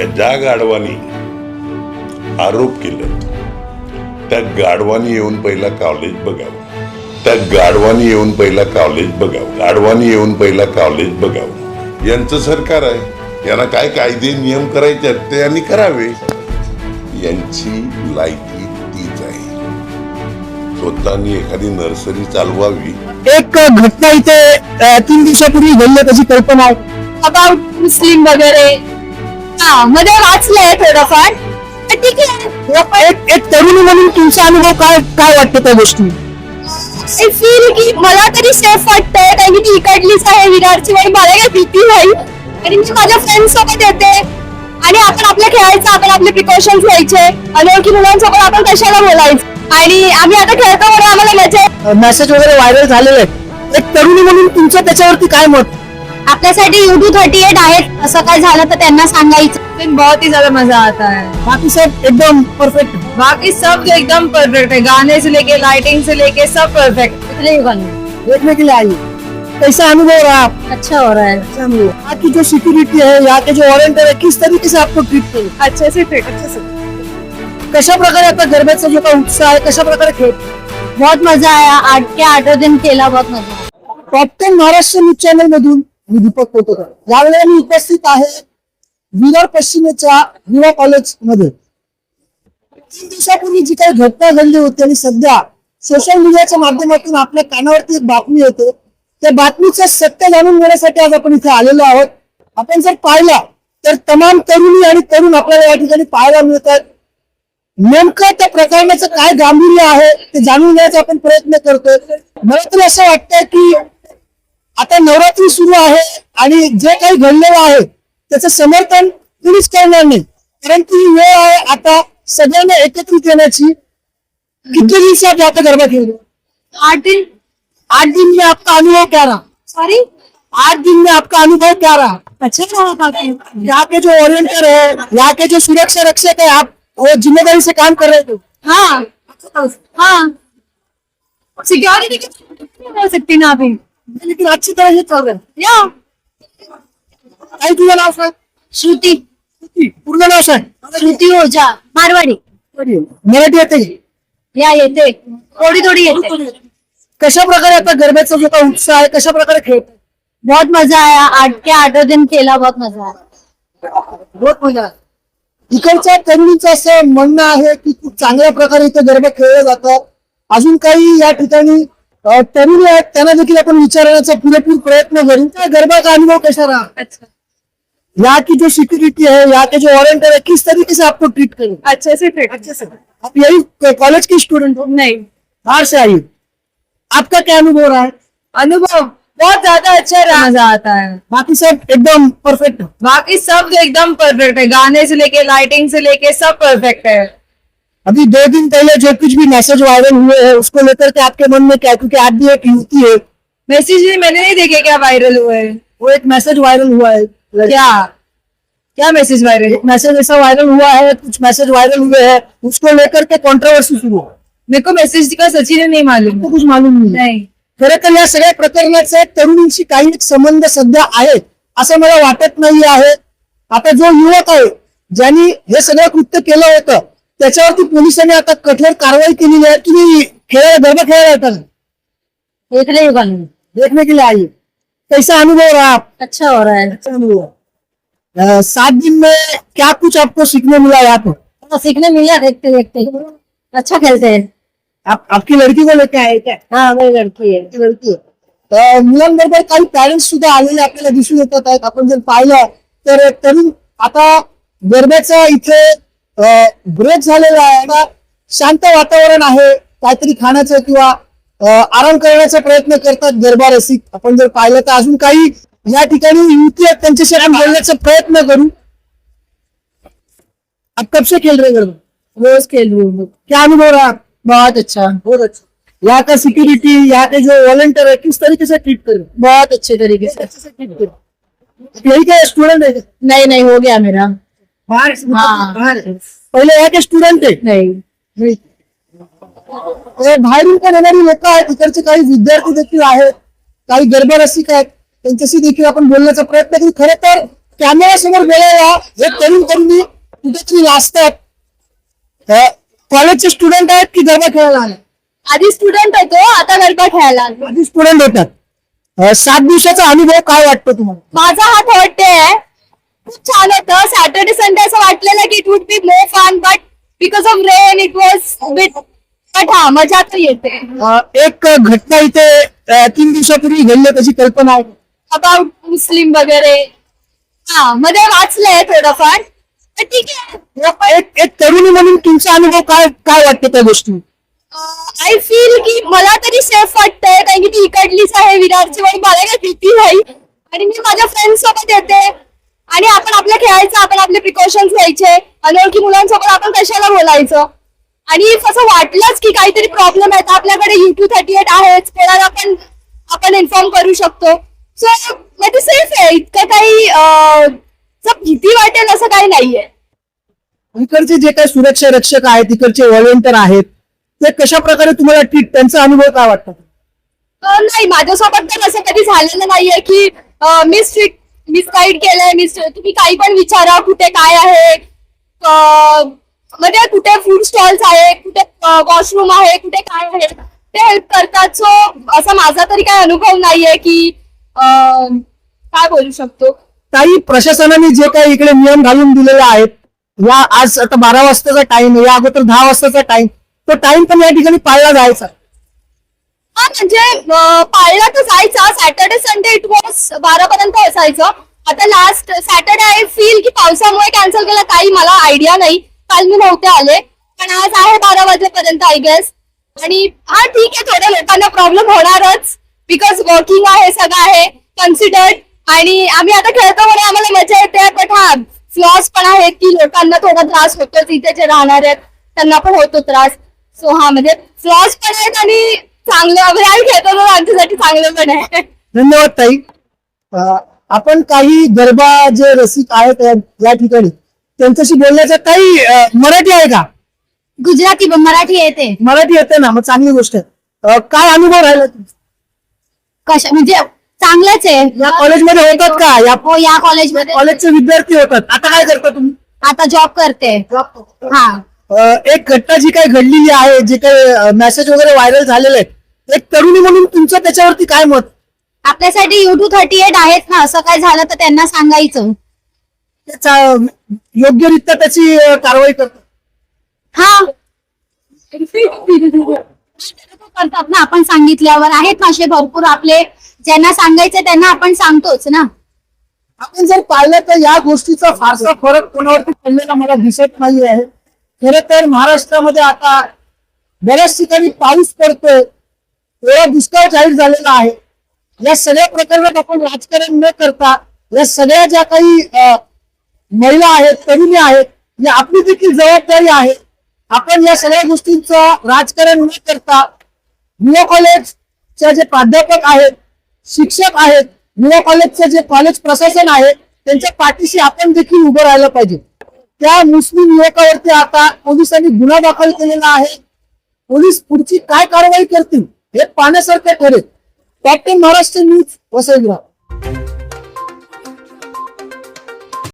या ज्या गाढवानी आरोप केले त्या गाढवानी येऊन पहिला कॉलेज बघावं. त्या गाढवानी येऊन पहिला कॉलेज बघावं. गाढवानी येऊन पहिला कॉलेज बघावं. यांचं सरकार आहे. यांना काय कायदे नियम करायचे आहेत ते यांनी करावे. यांची लायकी तीच आहे. स्वतःनी एखादी नर्सरी चालवावी. एक घटना इथे तीन दिवसापूर्वी घडली त्याची कल्पना आहे. अबाउट मुस्लिम वगैरे. हा मध्ये वाचलंय थोडंफार. पण ठीक आहे. एक एक तरुणी म्हणून तुमचा अनुभव काय काय वाटतं त्या गोष्टी? आय फील की मला तरी सेफ वाटतंय कारण की ती इकडलीच आहे विरारची आणि मला काही भीती नाही आणि मी माझ्या फ्रेंड सोबत येते. आणि आपण आपलं खेळायचं आपण आपले प्रिकॉशन्स घ्यायचे. अनोळखी मुलांसोबत आपण कशाला बोलायचं? आणि आम्ही आता खेळतो म्हणून आम्हाला मजा. मेसेज वगैरे व्हायरल झालेले आहेत. एक तरुणी म्हणून तुमचं त्याच्यावरती काय मत? आपल्यासाठी युट्यू थर्टी एट आहेत. असं काय झालं तर त्यांना सांगायचं. दिन बहुत ही ज़्यादा मज़ा आता है. बाकी सब एकदम परफेक्ट बाकी सब जो एकदम परफेक्ट है. गाने से लेके लाइटिंग से लेके सब परफेक्ट देखने के लिए आइए। कैसा अनुभव रहा आप? अच्छा हो रहा है। अच्छा अनुभव। यहाँ की जो सिक्योरिटी है यहाँ के जो वॉरंटियर है किस तरीके से आपको ट्रीट करें? अच्छे से फिट अच्छे से. कशा प्रकारे आता गरब्याचा जो काही उत्साह आहे कशा प्रकारे खेळ बहुत मज़ा आया. आठ के आठों दिन खेला बहुत मज़ा top ten Maharashtra news channel मधून मी दीपक कोटकर यावेळेला मी उपस्थित आहे विरार पश्चिमेच्या युवा कॉलेजमध्ये तीन दिवसापूर्वी जी काही घटना घडली होती आणि सध्या सोशल मीडियाच्या माध्यमातून आपल्या कानावरती एक बातमी येते. त्या बातमीचं सत्य जाणून घेण्यासाठी आज आपण इथे आलेलो आहोत. आपण जर पाहिला तर तमाम तरुणी आणि तरुण आपल्याला या ठिकाणी पाहायला मिळतात. नेमकं त्या प्रकरणाचं काय गांभीर्य आहे ते जाणून घेण्याचा आपण प्रयत्न करतोय. मला तरी असं वाटतंय की आता नवरात्री सुरू आहे आणि जे काही घडलेलं आहे त्याचं समर्थन कुणीच करणार नाही. परंतु ही वेळ आहे आता सगळ्यांना एकत्रित येण्याची. कितने दिन से आप खेल रहे हो आठ दिन. आठ दिन में आपका अनुभव क्या रहा? सॉरी आठ दिन में आपका अनुभव क्या रहा? अच्छा यहाँ के जो ओरिएंटर है यहाँ के जो सुरक्षा रक्षक है आप वो जिम्मेदारी से काम कर रहे थे। हाँ। हाँ। सिक्योरिटी हो सकती ना अभी। लेकिन अच्छी तरह से चल रहे हैं या. काही तुझं नाव सांग? श्रुती. पूर्ण नाव सांग. श्रुती ओझा. मारवाडी. मराठी येते? या येते. थोडी थोडी येते. कशा प्रकारे आता गरब्याचा जो काही उत्साह आहे कशा प्रकारे खेळ बहुत मजा आया. आठ के आठों दिन खेला बहुत मजा आया बहुत मजा. इकडच्या तरुणीचं असं म्हणणं आहे की खूप चांगल्या प्रकारे इथे गरबा खेळले जातात. अजून काही या ठिकाणी आहेत त्यांना देखील आपण विचारण्याचा पुरेपूर प्रयत्न करू त्या गरबा का अनुभव कैसा रहा अच्छा. यहाँ की जो सिक्योरिटी है यहाँ के जो वॉरंटियर है किस तरीके से आपको ट्रीट करें? अच्छे से फिट अच्छे से आप यही कॉलेज के स्टूडेंट हो? नहीं. बाहर से आइए. आपका क्या अनुभव रहा है? अनुभव बहुत ज़्यादा अच्छा रहा. मज़ा आता है। बाकी सब एकदम परफेक्ट बाकी सब एकदम परफेक्ट है. गाने से लेके लाइटिंग से लेके सब परफेक्ट है. अभी दो दिन पहले जो कुछ भी मैसेज वायरल हुए हैं उसको लेकर के आपके मन में क्या है? क्योंकि आज भी एक युवती है। मैसेज मैंने नहीं देखे क्या वायरल हुए वो एक मैसेज वायरल हुआ है। क्या? क्या मैसेज वायरल एक मैसेज ऐसा वायरल हुआ है कुछ मैसेज वायरल हुए हैं उसको लेकर के कॉन्ट्रोवर्सी शुरू हो मेरे को मैसेज का सची ने नहीं मालूम। तो कुछ मालूम नहीं नहीं। खरं तर या सगळ्या प्रकरणाचे तरुणींशी काही एक संबंध सध्या आहे असं मला वाटत नाही आहे आता जो युवक आहे ज्यांनी हे सगळं कृत्य केलं होतं त्याच्यावरती पोलिसांनी आता कठोर कारवाई केलेली आहे तुम्ही खेळायला गरबा खेळायला येतात. देखने देखने के लिए आइए कैसा अनुभव रहा आप? अच्छा हो रहा है. अच्छा अनुभव? अ, सात दिन में क्या कुछ आपको सीखने मिला यहाँ पर? तो सीखने मिला देखते देखते। अच्छा खेलते हैं। आप आपकी लड़की को लेके आए क्या? हाँ मेरी लड़की है। लड़की आहे. अ, मुलांबरोबर काही पॅरेंट्स सुद्धा आलेले आपल्याला दिसून येतात आहेत. आपण जर पाहिलं तर तरुण आता गरब्याचा इथे ब्रेक झालेला आहे. आता शांत वातावरण आहे. काहीतरी खाण्याचं किंवा आराम करण्याचा प्रयत्न करतात गरबा रसिक. आपण जर पाहिलं तर अजून काही या ठिकाणी युवती आहेत त्यांच्याशी आपण बोलण्याचा प्रयत्न करू. आप कब से खेल रहे गरबा रोज खेल रही हूँ. क्या अनुभव रहा? बहुत अच्छा. बहुत अच्छा. यहाँ का सिक्योरिटी यहाँ के जो वॉलंटियर है किस तरीके से ट्रीट करें बहुत अच्छे तरीके से. अच्छे से ट्रीट करें यही क्या स्टूडेंट है? नहीं नहीं हो गया मेरा. बाहर से। बाहर। पहिले यहाँ के स्टूडेंट है नहीं. बाहेरून पण येणारी लोक आहेत. तिकडचे काही विद्यार्थी देखील आहेत. काही गरबा रसिक आहेत. त्यांच्याशी देखील आपण बोलण्याचा प्रयत्न करू. खरं तर कॅमेरा समोर गेलेला हे तरुण तरुणी कुठेतरी अ, कॉलेजचे स्टुडंट आहेत की गरबा खेळायला आले? आधी स्टुडंट होतो आता गरबा खेळायला. आधी स्टुडंट होतात. सात दिवसाचा अनुभव काय वाटतो तुम्हाला? माझा हा थर्ड डे आहे. खूप छान होतं. सॅटर्डे संडे असं वाटलेलं की it would be more fun but because of rain it was bit but हा मजा तर येते. एक घटना इथे अ, तीन दिवसापूर्वी घडली त्याची कल्पना आहे. अबाउट मुस्लिम वगैरे. हा मध्ये वाचलंय थोडंफार पण ठीक आहे. एक एक तरुणी म्हणून तुमचा अनुभव काय काय वाटतं त्या गोष्टी? आय फील की मला तरी सेफ वाटतंय कारण की ती इकडलीच आहे विरारची आणि मला काही भीती नाही. आणि मी माझ्या फ्रेंड सोबत येते. आणि आपण आपलं खेळायचं आपण आपले प्रिकॉशन्स घ्यायचे. अनोळखी मुलांसोबत आपण कशाला बोलायचं? आणि असं वाटलंच की काहीतरी प्रॉब्लेम आहे तर आपल्याकडे युट्यूब थर्टी एट आहेच. कोणाला आपण आपण इन्फॉर्म करू शकतो. सो म्हणजे सेफ आहे. इतकं काही भीती वाटेल असं काही नाहीये. इकडचे जे काही सुरक्षा रक्षक आहेत इकडचे व्हॉलेंटियर आहेत ते कशा प्रकारे तुम्हाला ट्रीट त्यांचा अनुभव काय वाटतं? नाही माझ्यासोबत तर असं कधी झालेलं नाहीये की मिस मिस गाईड केलंय मिस तुम्ही काही पण विचारा कुठे काय आहे. म्हणजे कुठे फूड स्टॉल्स आहे कुठे वॉशरूम आहे कुठे काय आहे. ते हेल्प करतात. सो असा माझा तरी काही अनुभव नाहीये की काय बोलू शकतो. काही प्रशासनाने जे काही इकडे नियम घालून दिलेले आहेत या आज आता बारा वाजताचा टाइम या अगोदर दहा वाजताचा टाइम तो टाइम पण या ठिकाणी पाळला जायचा. म्हणजे अं, पाळला तर जायचा. सॅटर्डे संडे इट वॉज बारा पर्यंत असायचं. आता लास्ट सॅटर्डे आय फील की पावसामुळे कॅन्सल केलं काही मला आयडिया नाही. काल मी नव्हते आले. पण आज आहे बारा वाजेपर्यंत आय गेस आणि हा ठीक आहे थोड्या लोकांना प्रॉब्लेम होणारच. बिकॉज वर्किंग आहे सगळं आहे. कन्सिडर्ड आणि आम्ही आता खेळतो म्हणे आम्हाला मजा येते. पण हा फ्लॉस पण आहेत की लोकांना थोडा त्रास होतोच. इथे जे राहणार आहेत त्यांना पण होतो त्रास. सो हा म्हणजे फ्लॉस पण आहेत आणि चांगलं म्हणजे आम्ही खेळतो तर आमच्यासाठी चांगलं पण आहे. धन्यवाद ताई. अं, आपण काही गरबा जे रसिक आहेत या- या ठिकाणी त्यांच्याशी बोलण्याचा काही अं, मराठी आहे का? गुजराती मराठी येते मराठी येते ना मग चांगली गोष्ट आहे. अं, काय अनुभव राहिला तुमचा? कशा म्हणजे चांगलंच आहे. या कॉलेजमध्ये होतात का? या हो या कॉलेजमध्ये. कॉलेजचे विद्यार्थी होतात. आता काय करता तुम्ही? आता जॉब करते. हा. एक घटना जी काही घडलेली आहे जे काही मेसेज वगैरे व्हायरल झालेले आहेत एक तरुणी म्हणून तुमचं त्याच्यावरती काय मत? आपल्यासाठी युट्यूब थर्टी एट आहेत ना असं काय झालं तर त्यांना सांगायचं. त्याचा योग्यरित्या त्याची कारवाई करतात. हा. करतात ना आपण सांगितल्यावर. आहेत ना असे भरपूर आपले ज्यांना सांगायचं त्यांना आपण सांगतोच ना. आपण जर पाहिलं तर या गोष्टीचा फारसा फरक कोणावरती पडलेला मला दिसत नाही आहे खर तर महाराष्ट्रामध्ये आता बऱ्याच ठिकाणी पाऊस पडतोय एवढा दुष्काळ जाहीर झालेला आहे. या सगळ्या प्रकरणात आपण राजकारण न करता या सगळ्या ज्या काही महिला आहेत तरुणी आहेत या आपली देखील जबाबदारी आहे. आपण या सगळ्या गोष्टींचं राजकारण न करता युवा कॉलेजच्या जे प्राध्यापक आहेत शिक्षक आहेत युवा कॉलेजचं जे कॉलेज प्रशासन आहे त्यांच्या पाठीशी आपण देखील उभं राहिलं पाहिजे. त्या मुस्लिम युवकावरती आता पोलिसांनी गुन्हा दाखल केलेला आहे. पोलीस पुढची काय कारवाई करतील हे पाहण्यासारखे ठरेल. Captain Maharashtra news Vasaigram.